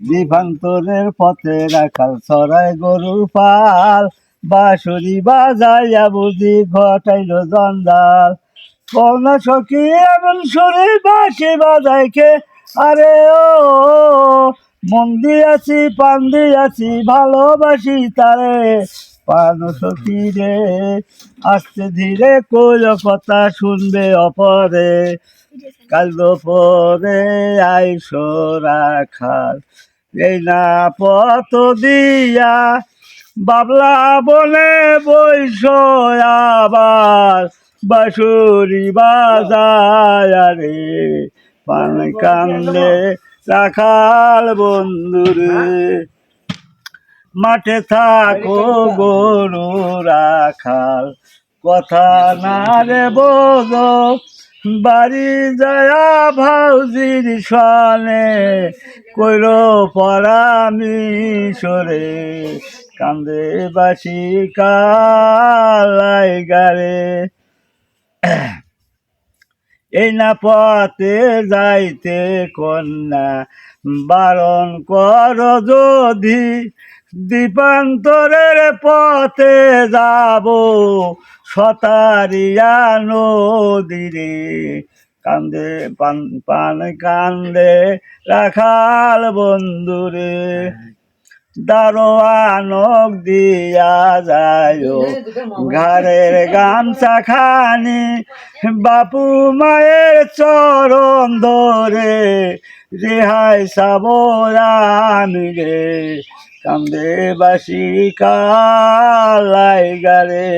বিভান্তরের পথে রাখাল সরাই গরুর পাল। বাঁশুরি বাজাইয়া বুঝি ঘটাইল জন্দাল কন্যা সখী এমন সুরে বাঁশি বাজাইকে আরে ও, মন দিয়াছি পান দিয়াছি, ভালোবাসি তারে। পান সখী রে আস্তে ধীরে কইল কথা শুনবে অপরে। কাল পরে আইসো রাখাল, এই না পথ দিয়া বাবলা বলে বৈশ আবার বাসুরি বাজায় পান কান্দে রাখাল বন্ধুরে মাঠে থাকো গরু রাখাল। কথা না রে বোঝো, বাড়ি যায়া ভাউজির সনে কইল পরামি সরে। কান্দে বাসি কালাই গারে। এই না পথে যাইতে কন্যা, বারণ কর যদি দীপান্তরের পথে যাব সতারিয়া নদীরে। কান্দে, পান পান কান্দে রাখাল বন্ধুরে। দারোয়ানক দিয়া যায় ঘরের গামছা খানি বাপু মায়ের চরণ ধরে। রেহাই সাবরানি রে কান্দে বাসি কালাই গারে